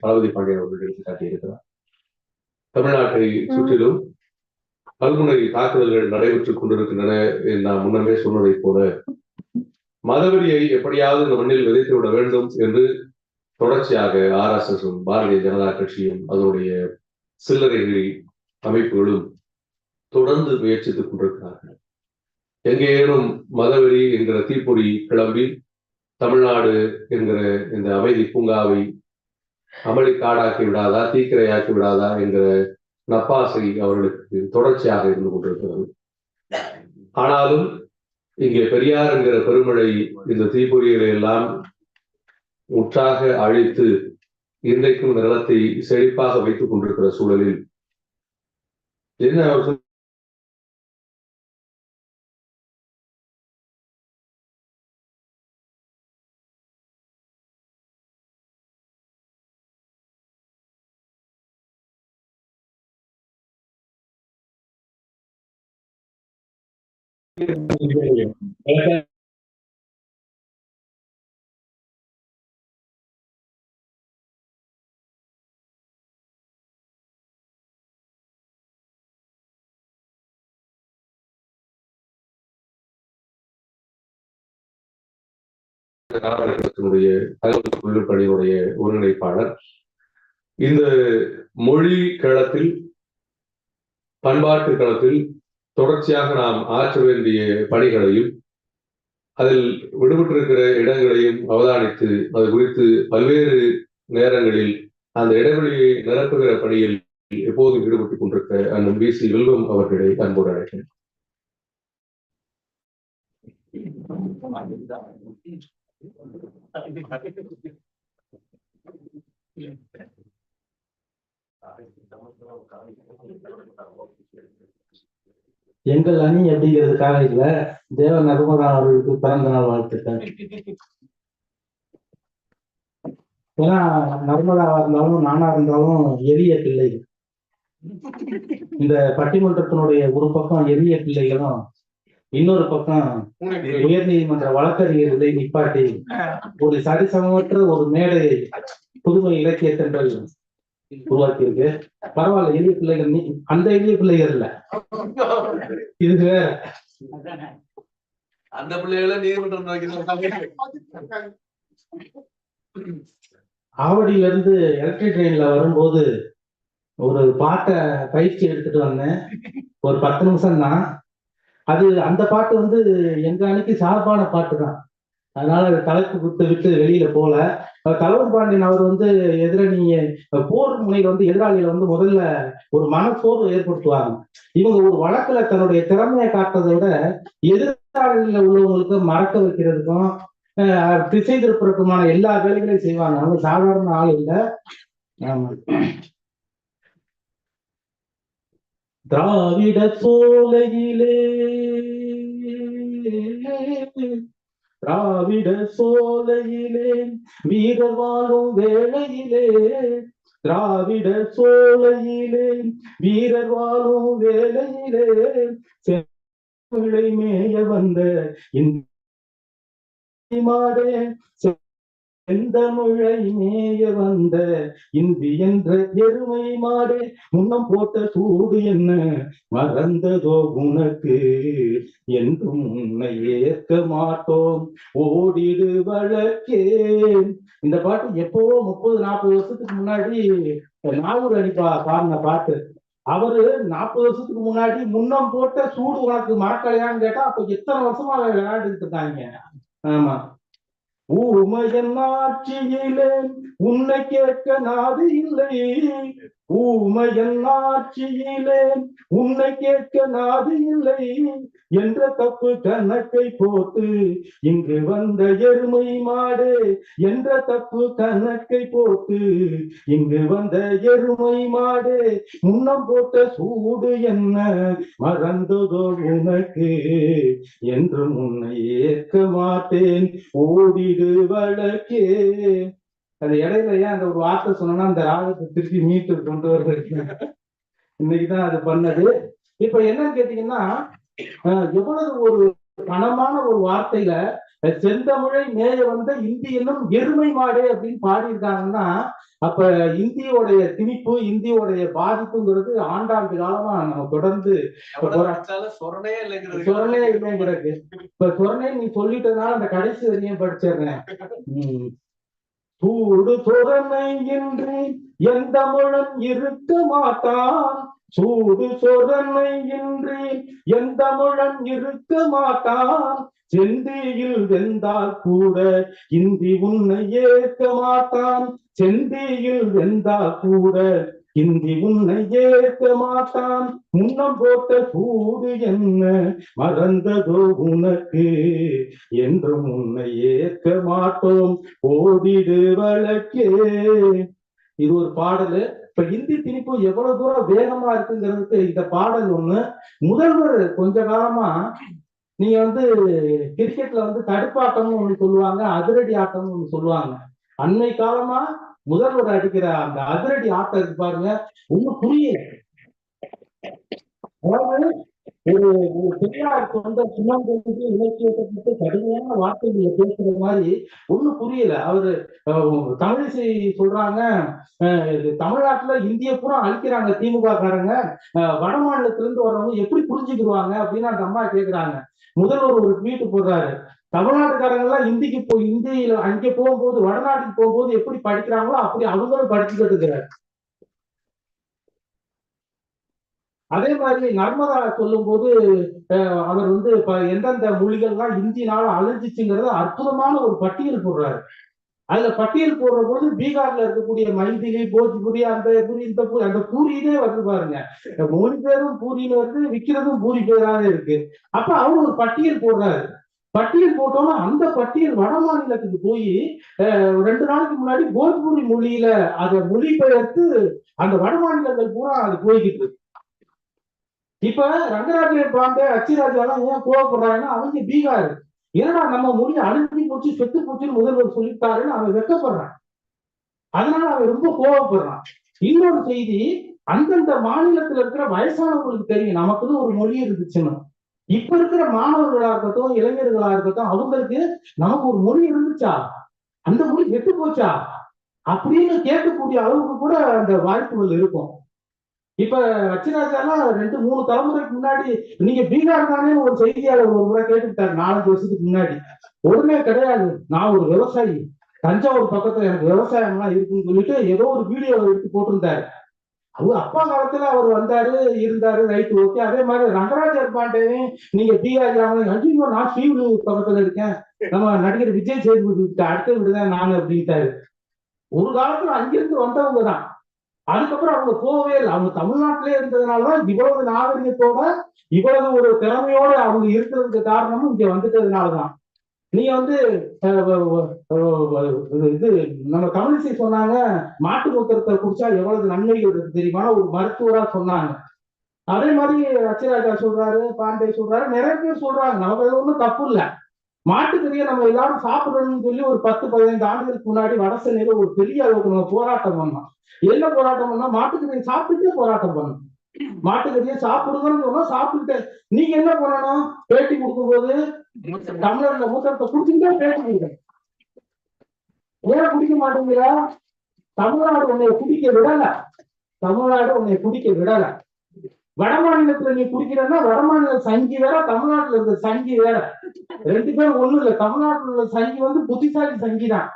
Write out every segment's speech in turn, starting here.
பலவதி பாண்டியன் அவர்கள் எடுத்து காட்டியிருக்கிறார். தமிழ்நாட்டை சுற்றிலும் பல்முனை தாக்குதல்கள் நடைபெற்றுக் கொண்டிருக்கின்றன நான் முன்னமே சொன்னதைப் போல மதவெறியை எப்படியாவது இந்த மண்ணில் விதைத்து விட வேண்டும் என்று தொடர்ச்சியாக ஆர் எஸ் எஸும் பாரதிய ஜனதா கட்சியும் அதனுடைய சில்லறைகள் அமைப்புகளும் தொடர்ந்து முயற்சித்துக் கொண்டிருக்கிறார்கள். எங்கேனும் மதவெறி என்கிற தீப்பொறி கிளம்பி தமிழ்நாடு என்கிற இந்த அமைதி பூங்காவை அமளி காடாக்கி விடாதா தீக்கிரையாக்கி விடாதா என்கிற நப்பாசை அவர்களுக்கு தொடர்ச்சியாக இருந்து கொண்டிருக்கிறது. ஆனாலும் இங்கே பெரியார் என்கிற பெருமழை இந்த தீப்பொறிகளை எல்லாம் முற்றாக அழித்து இன்றைக்கும் நிலத்தை செழிப்பாக வைத்துக் கொண்டிருக்கிற சூழலில் என்ன அவர் காலகட்டத்தினுடைய தகவல் தொழில்நுட்பணியுடைய ஒருங்கிணைப்பாளர். இந்த மொழி களத்தில் பண்பாட்டு களத்தில் தொடர்ச்சியாக நாம் ஆற்ற வேண்டிய பணிகளையும் அதில் விடுபட்டிருக்கிற இடங்களையும் அவதானித்து அது குறித்து பல்வேறு நேரங்களில் அந்த இடைவெளியை நிரப்புகிற பணியில் எப்போதும் ஈடுபட்டுக் கொண்டிருக்க அண்ணன் பி சி வில்வம் அவர்களை அன்போடு அழைக்கிறேன். எங்கள் அணி அப்படிங்கிறதுக்காக இல்ல தேவ நர்மதா அவர்களுக்கு பிறந்த நாள் வாழ்த்துக்கள். ஏன்னா நர்மதாவா இருந்தாலும் நானா இருந்தாலும் எளிய பிள்ளை இந்த பட்டிமன்றத்தினுடைய ஒரு பக்கம் எளிய பிள்ளைகளும் இன்னொரு பக்கம் உயர் நீதிமன்ற வழக்கறிஞர்களை நிப்பாட்டி ஒரு சரிசமமற்ற ஒரு மேடை புதுமை இலக்கிய தென்றல் உருவாக்கி இருக்கு பரவாயில்ல எளிய பிள்ளைகள் நீ- அந்த எளிய பிள்ளைகள் இல்ல. இது வேற. அந்த பிள்ளைகளை நீதிமன்றம் ஆவடியில இருந்து எலக்ட்ரிக் ட்ரெயின்ல வரும்போது ஒரு பாட்டை பயிற்சி எடுத்துட்டு வந்தேன். ஒரு பத்து நிமிஷம் தான் அது அந்த பாட்டு வந்து எங்க அன்னைக்கு சார்பான பாட்டு தான் அதனால அது தலைப்பு குத்து விட்டு வெளியில போல கலவன் பாண்டியன் அவர் வந்து எதிரணி போர் முனையில வந்து எதிராளிகளை வந்து முதல்ல ஒரு மனசோர்வு ஏற்படுத்துவாங்க இவங்க ஒரு வழக்குல தன்னுடைய திறமையை காட்டுறதை விட எதிராளிகள் உள்ளவங்களுக்கு மறக்க வைக்கிறதுக்கும் திசை திருப்புறதுக்குமான எல்லா வேலைகளையும் செய்வாங்க. அவங்க சாதாரண ஆள் இல்ல. திராவிட சோலையிலே திராவிட சோலையிலே வீரர் வாழும் வேளையிலே. திராவிட சோலையிலே வீரர் வாழும் வேளையிலே. செவிளை மேய வந்த இந்த மாடே செந்தமிழை மேய வந்த இந்தி என்ற எருமை மாடு முன்னம் போட்ட சூடு என்ன மறந்ததோ உனக்கு? என்றும் உன்னை ஏற்க மாட்டோம். ஓடிடு வழக்கே. இந்த பாட்டு எப்போ முப்பது நாற்பது வருஷத்துக்கு முன்னாடி நாகூர் அடிப்பா பாடின பாட்டு. அவரு நாற்பது வருஷத்துக்கு முன்னாடி முன்னம் போட்ட சூடு உனக்கு மறக்கலையான்னு கேட்டா அப்ப எத்தனை வருஷமா விளையாண்டுட்டு இருக்காங்க ஆமா. ஊமையன் ஆட்சியிலே உன்னை கேட்க நாடு இல்லை. ஊமையன் ஆட்சியிலே உன்னை கேட்க நாடு இல்லை என்ற தப்பு கணக்கை போட்டு இங்கு வந்த எருமை மாடு என்ற தப்பு கணக்கை போட்டு இங்கு வந்த எருமை மாடு முன்னம் போட்ட சூடு என்ன மறந்ததோ உனக்கு என்று உன்னை ஏற்க மாட்டேன். ஓடிடு வழக்கே அது இடையில ஏன் அந்த ஒரு வார்த்தை சொன்னா அந்த ராகத்தை திருப்பி மீட்டு கொண்டு வர்றதுக்கு இன்னைக்குதான் அது பண்ணது. இப்ப என்னன்னு கேட்டீங்கன்னா எவ்வளவு ஒரு பணமான ஒரு வார்த்தையில செந்தமிழை மேய வந்த இந்தி என்னும் எருமை மாடே அப்படின்னு பாடியிருக்காங்கன்னா அப்ப இந்தியோடைய திணிப்பு இந்தியோடைய பாதிப்புங்கிறது ஆண்டாண்டு காலமா நம்ம தொடர்ந்து எவ்வளவு படிச்சாலும் சொரணே இல்லைங்கிறது. இப்ப சொரணே நீ சொல்லிட்டதுனால அந்த கடைசி வரையும் படிச்சிடுறேன். உம். சூடு சொரணை என்று எந்த முழம் இருக்க மாட்டான் சூடு சொரணை இன்றி எந்த முழம் இருக்க மாட்டான் செந்தியில் வெந்தால் கூட இந்தி உன்னை ஏற்க மாட்டான் செந்தியில் வெந்தால் கூட இந்தி உன்னை ஏற்க மாட்டான். முன்னம் போட்ட சூடு என்ன? மறந்ததோ உனக்கு? என்றும் உன்னை ஏற்க மாட்டோம். ஓடிடு வழக்கே. இது ஒரு பாடலு. இப்ப இந்தி திணிப்பு எவ்வளவு தூரம் வேகமா இருக்குங்கிறதுக்கு இந்த பாடல் ஒண்ணு. முதல்வர் கொஞ்ச காலமா நீங்க வந்து கிரிக்கெட்ல வந்து தடுப்பாட்டம்னு ஒண்ணு சொல்லுவாங்க அதிரடி ஆட்டம்னு ஒண்ணு சொல்லுவாங்க. அன்னை காலமா முதல்வர் அடிக்கிற அந்த அதிரடி ஆட்டம் இருக்கு பாருங்க. ஒண்ணும் புரியல. அதாவது ஒரு ஒரு பெரியார் சொந்த சுமந்ததுக்கு இலக்கியத்தை கடுமையான வார்த்தைகளை பேசுற மாதிரி ஒண்ணும் புரியல. அவரு தமிழிசை சொல்றாங்க. அஹ், இது தமிழ்நாட்டுல இந்திய பூரா அழிக்கிறாங்க திமுக காரங்க. அஹ், வட மாநிலத்திலிருந்து வர்றவங்க எப்படி புரிஞ்சுக்கிடுவாங்க அப்படின்னு அந்த அம்மா கேக்குறாங்க. முதல்வர் ஒரு ட்வீட் போடுறாரு. தமிழ்நாட்டுக்காரங்கெல்லாம் இந்திக்கு போய் இந்தியில அங்க போகும்போது வடநாட்டுக்கு போகும்போது எப்படி படிக்கிறாங்களோ அப்படி அவங்களும் படிச்சுக்கிட்டு இருக்கிறாரு அதே மாதிரி நர்மதா சொல்லும்போது அஹ், அவர் வந்து எந்தெந்த மொழிகள்லாம் இந்தினால அழிஞ்சிச்சுங்கிறத அற்புதமான ஒரு பட்டியல் போடுறாரு. அதுல பட்டியல் போடுற போது பீகார்ல இருக்கக்கூடிய மைதிலி போஜ்புரி அந்த பூரி இந்த பூரி அந்த பூரியிலே வந்து பாருங்க. மொழி பேரும் பூரின்னு வந்து விக்கிறதும் பூரி பேராக இருக்கு. அப்ப அவர் ஒரு பட்டியல் போடுறாரு. பட்டியல் போட்டோம்னா அந்த பட்டியல் வட மாநிலத்துக்கு போய் ரெண்டு நாளைக்கு முன்னாடி போஜ்புரி மொழியில அதை மொழிபெயர்த்து அந்த வட மாநிலங்கள் பூரா அது போய்கிட்டு இருக்கு. இப்ப ரங்கராஜன் பாண்டே அச்சிராஜாலாம் ஏன் கோவப்படுறாங்கன்னா அவங்க பீகார். ஏன்னா நம்ம மொழி அழுத்தி போச்சு செத்து போச்சுன்னு முதல்வர் சொல்லிட்டாருன்னு அவன் வெக்கப்படுறான் அதனால அவன் ரொம்ப கோவப்படுறான். இன்னொரு செய்தி அந்தந்த மாநிலத்துல இருக்கிற வயசானவங்களுக்கு தெரியும் நமக்குன்னு ஒரு மொழி இருந்துச்சுன்னு. இப்ப இருக்கிற மாணவர்களா இருக்கட்டும் இளைஞர்களா இருக்கட்டும் அவங்களுக்கு நமக்கு ஒரு மொழி இருந்துச்சா? அந்த மொழி கெட்டு போச்சா? அப்படின்னு கேட்கக்கூடிய அளவுக்கு கூட அந்த வாய்ப்புகள் இருக்கும். இப்ப அச்சிராஜாலாம் ரெண்டு மூணு தலைமுறைக்கு முன்னாடி நீங்க பீகார் தானே ஒரு செய்தியாளர் ஒரு முறை கேட்டுக்கிட்டாரு நாலஞ்சு வருஷத்துக்கு முன்னாடி. உடனே கிடையாது. நான் ஒரு விவசாயி. தஞ்சாவூர் பக்கத்துல எனக்கு விவசாயம்லாம் இருக்குன்னு சொல்லிட்டு ஏதோ ஒரு வீடியோ எடுத்து போட்டிருந்தாரு. அவங்க அப்பா காலத்துல அவர் வந்தாரு இருந்தாரு ரைட் ஓகே. அதே மாதிரி ரங்கராஜர் பாண்டேவையும் நீங்க பீகார் ஐயோ நான் ஸ்ரீவிலு பக்கத்துல இருக்கேன். நம்ம நடிகர் விஜய் சேதுபதி கிட்ட அடுத்த விடுதான் நான் அப்படின்ட்டாரு. ஒரு காலத்துல அங்கிருந்து வந்தவங்க தான். அதுக்கப்புறம் அவங்க போகவே இல்லை. அவங்க தமிழ்நாட்டிலே இருந்ததுனாலதான் இவ்வளவு நாகரிகத்தோட இவ்வளவு ஒரு திறமையோட அவங்க இருக்கிறதுக்கு காரணமும் இங்க வந்துட்டதுனாலதான். நீங்க வந்து இது நம்ம தமிழிசை சொன்னாங்க மாட்டு மூத்திரத்தை குடிச்சா எவ்வளவு நன்மைகள் இருக்கு தெரியுமா? ஒரு மருத்துவரா சொன்னாங்க. அதே மாதிரி அச்சராஜா சொல்றாரு பாண்டே சொல்றாரு நிறைய பேர் சொல்றாங்க. நமக்கு அது ஒண்ணும் தப்பு இல்ல. மாட்டுக்கறியை நம்ம எல்லாரும் சாப்பிடணும்னு சொல்லி ஒரு பத்து பதினைந்து ஆண்டுகளுக்கு முன்னாடி வடசென்னையில ஒரு பெரிய அளவுக்கு நம்ம போராட்டம் பண்ணோம். என்ன போராட்டம் பண்ணோம்? மாட்டுக்கறியை சாப்பிட்டுட்டு போராட்டம் பண்ணோம். மாட்டுக்கறியை சாப்பிடுங்கன்னு சொன்னா சாப்பிட்டுட்டு நீங்க என்ன பண்ணணும்? பேட்டி கொடுக்கும்போது தமிழர்ல மூத்தத்தை குடிச்சுக்கிட்டே பேட்டி கொடுங்க. ஏன் குடிக்க மாட்டேங்கிற? தமிழ்நாடு உன்னை குடிக்க விடல. தமிழ்நாடு உன்னை குடிக்க விடல. வட மாநிலத்துல நீ குடிக்கிறன்னா வட மாநில சங்கி வேற தமிழ்நாட்டுல இருக்க சங்கி வேற. ரெண்டு பேரும் ஒண்ணும் இல்ல. தமிழ்நாட்டுல உள்ள சங்கி வந்து புத்திசாலி சங்கி தான்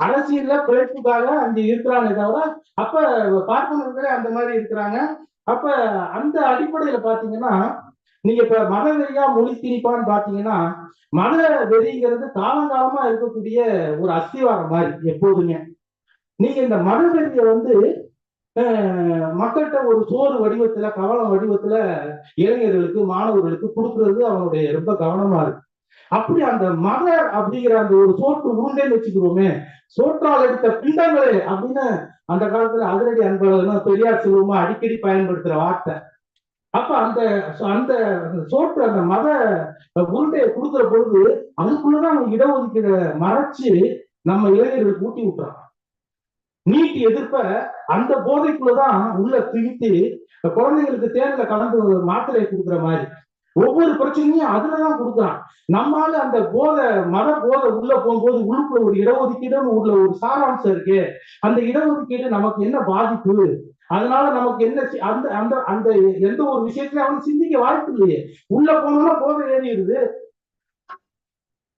அரசியல்ல பிழைப்புக்காக அங்க இருக்கிறாங்க தவிர அப்ப பார்ப்பனர்களே அந்த மாதிரி இருக்கிறாங்க. அப்ப அந்த அடிப்படையில பாத்தீங்கன்னா நீங்க இப்ப மத வெறியா மொழி திணிப்பான்னு பாத்தீங்கன்னா மத வெறிங்கிறது காலங்காலமா இருக்கக்கூடிய ஒரு அஸ்திவாரம் மாதிரி எப்போதுமே. நீங்க இந்த மத வெறிய வந்து மக்கள்கிட்ட ஒரு சோறு வடிவத்துல கவலம் வடிவத்துல இளைஞர்களுக்கு மாணவர்களுக்கு கொடுக்கறது அவனுடைய ரொம்ப கவனமா இருக்கு. அப்படி அந்த மத அப்படிங்கிற அந்த ஒரு சோற்று உருண்டைன்னு வச்சுக்கிறோமே சோற்றால் எடுத்த பிண்டங்களே அப்படின்னு அந்த காலத்துல அதிரடி அன்பழகன் பெரியார் சிவமா அடிக்கடி பயன்படுத்துற வார்த்தை. அப்ப அந்த அந்த சோற்று அந்த மத உருண்டையை கொடுக்குற பொழுது அதுக்குள்ளதான் அவங்க இடஒதுக்கீட மறைச்சு நம்ம இளைஞர்களுக்கு ஊட்டி விட்டுறான் நீட் எதிர்ப்ப அந்த போதைக்குள்ளதான் உள்ள திணித்து குழந்தைங்களுக்கு தேர்தல கலந்து மாத்திரையை கொடுக்குற மாதிரி ஒவ்வொரு பிரச்சனையும் அதுலதான் கொடுக்குறான் நம்மால அந்த போதை மத போதை உள்ள போகும்போது உள்ளுக்குள்ள ஒரு இடஒதுக்கீடுன்னு உள்ள ஒரு சாராம்சம் இருக்கு அந்த இடஒதுக்கீடு நமக்கு என்ன பாதிப்பு? அதனால நமக்கு என்ன சி- அந்த அந்த அந்த எந்த ஒரு விஷயத்துல அவன் சிந்திக்க வாய்ப்பு இல்லையே. உள்ள போனோம்னா போதை ஏறிடுது.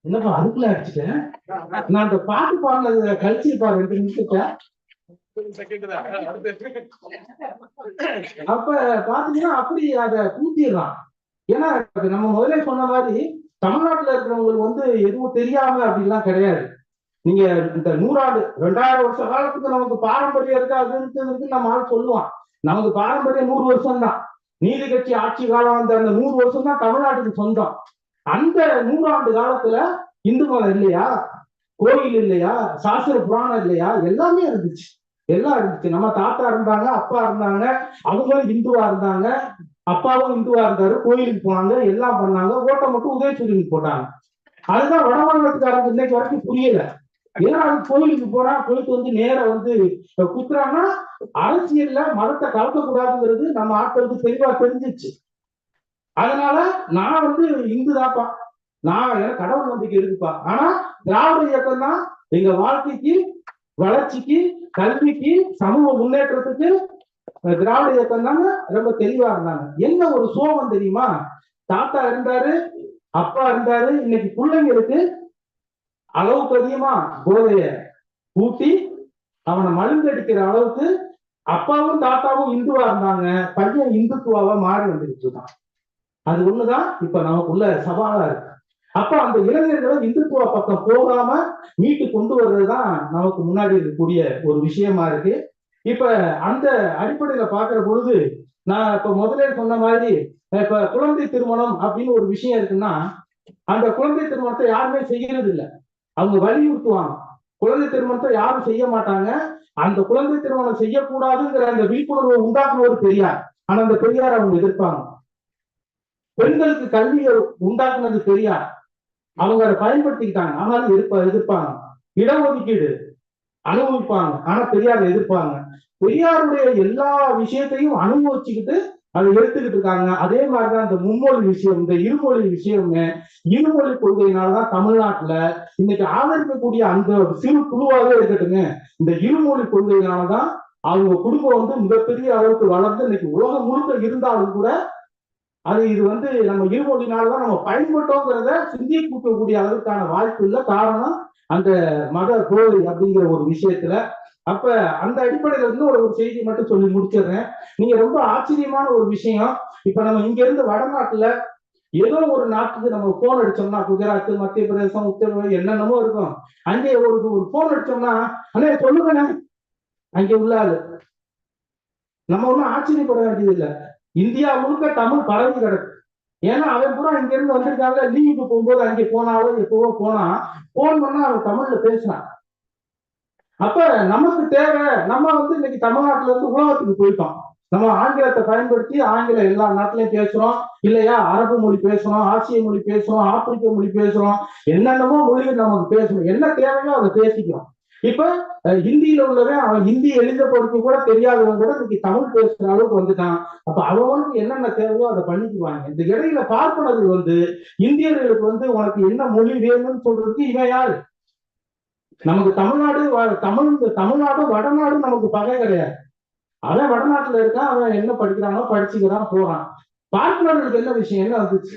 என்னப்பா அதுக்குள்ள அடிச்சுட்டேன் நான் அந்த பாட்டு பாடினது கழிச்சு பாரு ரெண்டு நிமிஷத்தை. அப்ப பாத்தீங்கன்னா அப்படி அத கூட்டிடுறான் ஏன்னா நம்ம முதல்ல சொன்ன மாதிரி தமிழ்நாட்டுல இருக்கிறவங்களுக்கு வந்து எதுவும் தெரியாம அப்படின்லாம் கிடையாது. நீங்க இந்த நூறாண்டு ரெண்டாயிரம் வருஷ காலத்துக்கு நமக்கு பாரம்பரியம் இருக்கு அது இருக்குன்னு நம்ம ஆள் சொல்லுவான். நமக்கு பாரம்பரியம் நூறு வருஷம் தான் நீதி கட்சி ஆட்சி காலம் அந்த அந்த நூறு வருஷம் தான் தமிழ்நாட்டுக்கு சொந்தம். அந்த நூறாண்டு காலத்துல இந்து மதம் இல்லையா? கோயில் இல்லையா? சாஸ்திர புராணம் இல்லையா? எல்லாமே இருந்துச்சு. எல்லாம் இருந்துச்சு. நம்ம தாத்தா இருந்தாங்க அப்பா இருந்தாங்க அவங்களும் இந்துவா இருந்தாங்க. அப்பாவும் இந்துவா இருந்தாரு கோயிலுக்கு போனாங்க எல்லாம் பண்ணாங்க ஓட்டை மட்டும் உதயசூரியனுக்கு போட்டாங்க. அதுதான் வடமாநிலத்துக்காரங்க இன்னைக்கு வரைக்கும் புரியல. ஏன்னா அது கோயிலுக்கு போனா கோயிலுக்கு வந்து நேர வந்து குத்துறான்னா அரசியல்ல மதத்தை கலக்கக்கூடாதுங்கிறது நம்ம ஆட்களுக்கு தெளிவா தெரிஞ்சிச்சு. அதனால நான் வந்து இந்து தாப்பா நான் எனக்கு கடவுள் நம்பிக்கை இருக்குப்பா. ஆனா திராவிட இயக்கம் தான் எங்க வாழ்க்கைக்கு வளர்ச்சிக்கு கல்விக்கு சமூக முன்னேற்றத்துக்கு திராவிட இயக்கம் தாங்க ரொம்ப தெளிவா இருந்தாங்க. என்ன ஒரு சோகம் தெரியுமா? தாத்தா இருந்தாரு அப்பா இருந்தாரு இன்னைக்கு பிள்ளைங்களுக்கு அளவுக்கு அதிகமா போதைய கூட்டி அவனை மழுந்தடிக்கிற அளவுக்கு அப்பாவும் தாத்தாவும் இந்துவா இருந்தாங்க. பையன் இந்துத்துவாவா மாறி வந்துட்டு இருக்கான். அது ஒண்ணுதான் இப்ப நமக்குள்ள சவாலா இருக்கு. அப்ப அந்த இளைஞர்களை இந்துத்துவ பக்கம் போகாம மீட்டு கொண்டு வர்றதுதான் நமக்கு முன்னாடி இருக்கக்கூடிய ஒரு விஷயமா இருக்கு. இப்ப அந்த அடிப்படையில பாக்குற பொழுது நான் இப்ப முதலே சொன்ன மாதிரி இப்ப குழந்தை திருமணம் அப்படின்னு ஒரு விஷயம் இருக்குன்னா அந்த குழந்தை திருமணத்தை யாருமே செய்யறது இல்ல. அவங்க வலியுறுத்துவாங்க. குழந்தை திருமணத்தை யாரும் செய்ய மாட்டாங்க. அந்த குழந்தை திருமணம் செய்யக்கூடாதுங்கிற அந்த விழிப்புணர்வை உண்டாக்குனவர் பெரியார். ஆனா அந்த பெரியார் அவங்க எதிர்ப்பாங்க. பெண்களுக்கு கல்வியை உண்டாக்குனது பெரியார். அவங்க அதை பயன்படுத்திக்கிட்டாங்க. ஆனாலும் எதிர்ப்ப எதிர்ப்பாங்க. இடஒதுக்கீடு. அனுபவிப்பாங்க. ஆனா பெரியார் எதிர்ப்பாங்க. பெரியாருடைய எல்லா விஷயத்தையும் அனுபவிச்சுக்கிட்டு அதை எடுத்துக்கிட்டு இருக்காங்க. அதே மாதிரிதான் இந்த மும்மொழி விஷயம் இந்த இருமொழி விஷயமே இருமொழி கொள்கையினாலதான் தமிழ்நாட்டுல இன்னைக்கு ஆதரிக்கக்கூடிய அந்த சிறு குழுவாகவே இருக்கட்டுங்க இந்த இருமொழி கொள்கையினாலதான் அவங்க குடும்பம் வந்து மிகப்பெரிய அளவுக்கு வளர்ந்து இன்னைக்கு உலகம் முழுக்க இருந்தாலும் கூட அது இது வந்து நம்ம இருமொழினாலதான் நம்ம பயன்பட்டோங்கிறத சிந்திக்கக்கூடிய அளவுக்கான வாய்ப்பு இல்லை காரணம் அந்த மத கோவில் அப்படிங்கிற ஒரு விஷயத்துல. அப்ப அந்த அடிப்படையில இருந்து ஒரு ஒரு செய்தி மட்டும் சொல்லி முடிச்சிடுறேன். நீங்க ரொம்ப ஆச்சரியமான ஒரு விஷயம். இப்ப நம்ம இங்க இருந்து வடநாட்டுல ஏதோ ஒரு நாட்டுக்கு நம்ம போன் அடிச்சோம்னா குஜராத் மத்திய பிரதேசம் உத்தரப்பிரதேசம் என்னென்னமோ இருக்கும். அங்கே ஒரு ஒரு போன் அடிச்சோம்னா அண்ணே சொல்லுங்கண்ணே. அங்கே உள்ள நம்ம ஒண்ணும் ஆச்சரியப்பட வேண்டியது இல்லை இந்தியா முழுக்க தமிழ் பரவி கிடக்கு. ஏன்னா அவன் பூரா இங்க இருந்து வந்திருக்காங்க லீவுக்கு போகும்போது அங்கே போனாலோ எப்பவோ போனா போன் பண்ணா அவன் தமிழ்ல பேசினான் அப்ப நமக்கு தேவை நம்ம வந்து இன்னைக்கு தமிழ்நாட்டுல இருந்து உலகத்துக்கு போயிட்டோம். நம்ம ஆங்கிலத்தை பயன்படுத்தி ஆங்கிலம் எல்லா நாட்டிலையும் பேசுறோம். இல்லையா? அரபு மொழி பேசுறோம் ஆசிய மொழி பேசுறோம் ஆப்பிரிக்க மொழி பேசுறோம். என்னென்னமோ மொழிகள் நமக்கு பேசணும். என்ன தேவையோ அதை பேசிக்கிறோம். இப்ப ஹிந்தியில உள்ளவன் அவன் ஹிந்தி எழுத படிக்க கூட தெரியாதவன் கூட இன்னைக்கு தமிழ் பேசுற அளவுக்கு வந்துட்டான். அப்ப அவனுக்கு என்னென்ன தேவையோ அதை பண்ணிக்குவாங்க. இந்த இடையில பார்ப்பனர்கள் வந்து இந்தியர்களுக்கு வந்து உனக்கு என்ன மொழி வேணும்னு சொல்றதுக்கு இவன் யாரு? நமக்கு தமிழ்நாடு தமிழ் தமிழ்நாடு வடநாடு நமக்கு பகை கிடையாது. அவன் வடநாட்டுல இருக்கான் அவன் என்ன படிக்கிறானோ படிச்சுக்கிறான் போறான். பார்ப்பனர்களுக்கு என்ன விஷயம் என்ன வந்துச்சு?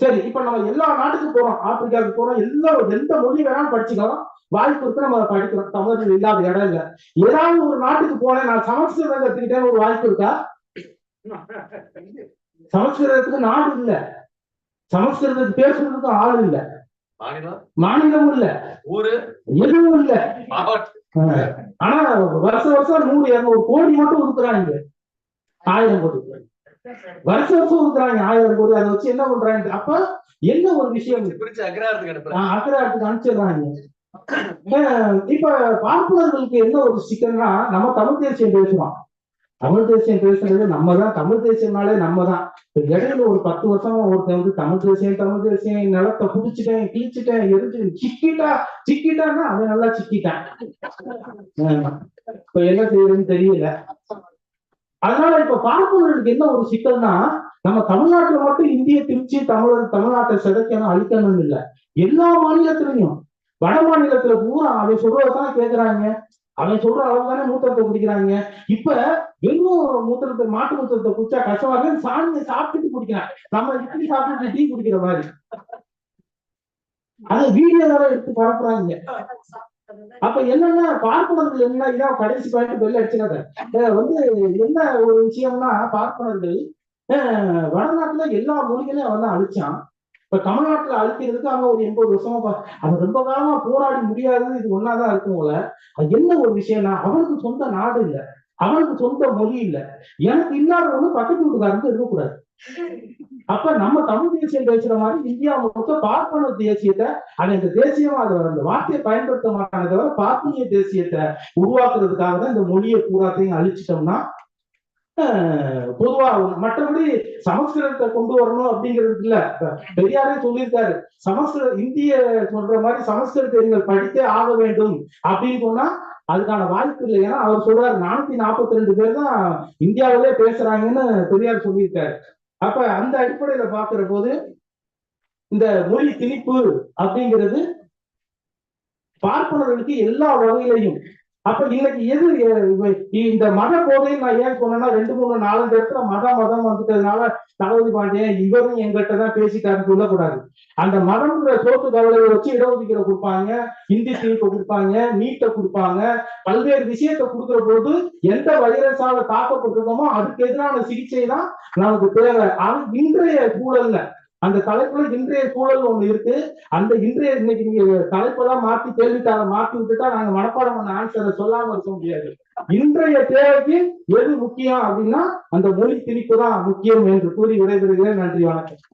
சரி இப்ப நம்ம எல்லா நாட்டுக்கு போறோம் ஆப்பிரிக்காவுக்கு போறோம் எல்லா எந்த மொழி வேணாலும் படிச்சுக்கலாம். வாய்ப்பு இருக்கு நம்ம அதை படிக்கிறோம். தமிழ் இல்லாத இடம் இல்ல ஏதாவது ஒரு நாட்டுக்கு போனேன் நான் சமஸ்கிருதம் கத்துக்கிட்டேன்னு ஒரு வாய்ப்பு இருக்கா? சமஸ்கிருதத்துக்கு நாடு இல்ல. சமஸ்கிருதத்துக்கு பேசுறதுக்கு ஆள் இல்ல. மாநிலம்? இல்ல. ஊரு? எதுவும் இல்ல. ஆனா வருஷம் வருஷம் நூறு இருநூறு கோடி மட்டும் ஒதுக்குறாங்க ஆயிரம் கோடி. வருஷம் வருஷம் ஒதுக்குறாங்க. ஆயிரம் கோடி. அதை வச்சு என்ன பண்றாங்க? அப்ப என்ன ஒரு விஷயம்? அக்ராரத்துக்கு அனுப்புறேன். அக்கறாட்டுக்கு அனுப்பிச்சிடுறாங்க. இப்ப பார்ப்பனர்களுக்கு என்ன ஒரு சிக்கல்னா நம்ம தமிழ் தேசியம் பேசுவோம் தமிழ் தேசியம் பேசுறது நம்ம தான் தமிழ் தேசியம்னாலே நம்ம தான் இடையில ஒரு பத்து வருஷமா ஒருத்தன் வந்து தமிழ் தேசியம் தமிழ் தேசியம் நிலத்தை புடிச்சிட்டேன் கிழிச்சிட்டேன் எரிஞ்சு சிக்கிட்டா சிக்கிட்டான்னா அவன் நல்லா சிக்கிட்டான். இப்ப என்ன செய்யறதுன்னு தெரியல. அதனால இப்ப பார்ப்பவர்களுக்கு என்ன ஒரு சிக்கல்னா நம்ம தமிழ்நாட்டுல மட்டும் இந்திய திருச்சி தமிழர் தமிழ்நாட்டை சிதைக்கணும் அழிக்கணும்னு இல்ல. எல்லா மாநிலத்திலையும் வட மாநிலத்துல பூரா அவன் சொல்றதான் கேக்குறாங்க. அவன் சொல்ற அளவு தானே மூத்திரத்தை குடிக்கிறாங்க. இப்ப வெறும் மூத்திரத்தை மாட்டு மூத்திரத்தை குடிச்சா கஷ்டமாக சாணியை சாப்பிட்டுட்டு குடிக்கிறாங்க நம்ம இட்லி சாப்பிட்டு டீ குடிக்கிற மாதிரி. அது வீடியோ வேற எடுத்து பரப்புறாங்க. அப்ப என்னன்னா பார்ப்பனர்கள் என்ன இதான் கடைசி பாயிண்ட் வெளில அடிச்சுக்காத வந்து என்ன ஒரு விஷயம்னா பார்ப்பனர்கள் வடநாட்டுல எல்லா மொழிகளையும் அவன் தான் அழிச்சான். இப்ப தமிழ்நாட்டுல அழிக்கிறதுக்கு அங்க ஒரு எண்பது வருஷமா பா- ரொம்ப காலமா போராடி முடியாது இது ஒன்னாதான் இருக்கும் போல. அது என்ன ஒரு விஷயம்னா அவனுக்கு சொந்த நாடு இல்ல. அவனுக்கு சொந்த மொழி இல்ல. எனக்கு இல்லாத ஒண்ணு பக்கத்து வீட்டுக்காரங்க இருக்கக்கூடாது. அப்ப நம்ம தமிழ் தேசியம் பேசுற மாதிரி இந்தியா மொத்த பார்ப்பன தேசியத்தை அது இந்த தேசியமா அது அந்த வார்த்தையை பயன்படுத்த மாட்டாங்க தவிர பார்ப்பனிய தேசியத்தை உருவாக்குறதுக்காக தான் இந்த மொழியை பூராத்தையும் அழிச்சிட்டோம்னா பொதுவா மற்றபடி சமஸ்கிருதத்தை கொண்டு வரணும் அப்படிங்கிறது இல்ல. பெரியாரே சொல்லியிருக்காரு சமஸ்கிருத இந்திய சொல்ற மாதிரி சமஸ்கிருத நீங்கள் படித்தே ஆக வேண்டும் அப்படின்னு சொன்னா அதுக்கான வாய்ப்பு இல்லை. ஏன்னா அவர் சொல்றாரு நானூத்தி நாற்பத்தி ரெண்டு பேர் தான் இந்தியாவிலே பேசுறாங்கன்னு பெரியார் சொல்லியிருக்காரு. அப்ப அந்த அடிப்படையில பாக்குற போது இந்த மொழி திணிப்பு அப்படிங்கிறது பார்ப்பனர்களுக்கு எல்லா வகையிலையும் அப்ப இன்னைக்கு எது இந்த மத போதை நான் ஏன் சொன்னேன்னா ரெண்டு மூணு நாலஞ்சு இடத்துல மத மதம் வந்துட்டதுனால தளபதி பாண்டியன் இவரும் எங்கிட்ட தான் பேசிட்டாருன்னு சொல்லக்கூடாது. அந்த மதம்ங்கிற சோத்து கவலை வச்சு இடஒதுக்கீடு கொடுப்பாங்க இந்தி தீர்ப்பை கொடுப்பாங்க நீட்டை கொடுப்பாங்க பல்வேறு விஷயத்தை கொடுக்குற போது எந்த வைரஸால தாக்கப்பட்டிருக்கோமோ அதுக்கு எதிரான சிகிச்சை தான் நமக்கு தேவை. அது இன்றைய சூழல்ல. அந்த தலைப்புல இன்றைய சூழல் ஒண்ணு இருக்கு. அந்த இன்றைய இன்னைக்கு நீங்க தலைப்பெல்லாம் மாத்தி கேள்வித்தாள மாத்தி விட்டுட்டா நாங்க மனப்பாடம் பண்ண ஆன்சரை சொல்லாம இருக்க முடியாது. இன்றைய தேவைக்கு எது முக்கியம் அப்படின்னா அந்த மொழி திணிப்பு தான் முக்கியம் என்று கூறி விடைபெறுகிறேன். நன்றி வணக்கம்.